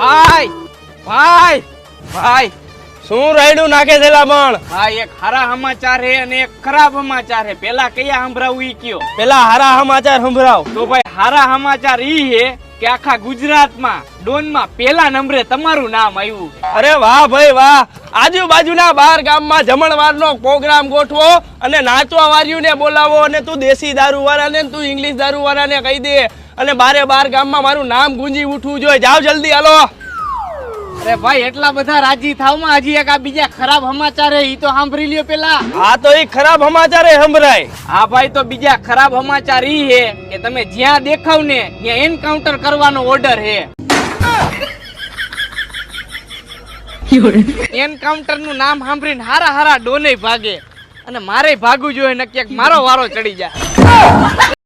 ભાઈ ભાઈ ભાઈ શું રાયડું નાખે છે પણ હા એક સારા સમાચાર હે અને એક ખરાબ સમાચાર હે. પેલા કયા સંભળાવું ઈ કયો? પેલા હારા સમાચાર સંભળાવ. તો ભાઈ સારા સમાચાર ઈ હે કે આખા ગુજરાતમાં ડોનમાં પેલા નંબરે તમારું નામ આવ્યું. અરે વાહ ભાઈ વાહ. આજુબાજુના બાર ગામમાં જમણવારનો પ્રોગ્રામ ગોઠવો અને નાચવા વાળીઓને બોલાવો અને તું દેશી દારૂ વાળાને ને તું ઇંગ્લિશ દારૂ વાળાને કહી દે. અને બારે બાર ગામમાં મારું નામ ગુંજી ઉઠવું જોઈએ. જાવ જલ્દી હાલો. અરે ભાઈ એટલા બધા રાજી થાવમાં હજી એક આ બીજા ખરાબ સમાચાર હે ઈ તો સાંભળી લ્યો પેલા. હા તો એ ખરાબ સમાચાર એ સંભળાય. હા ભાઈ તો બીજા ખરાબ સમાચાર ઈ હે કે તમે જ્યાં દેખાવ ને ત્યાં એન્કાઉન્ટર કરવાનો ઓર્ડર હે. એન્કાઉન્ટરનું નામ સાંભળીને હારા હારા ડોને ભાગે. અને મારે ભાગવું જોઈએ ને ક્યાંક મારો વારો ચડી જાય.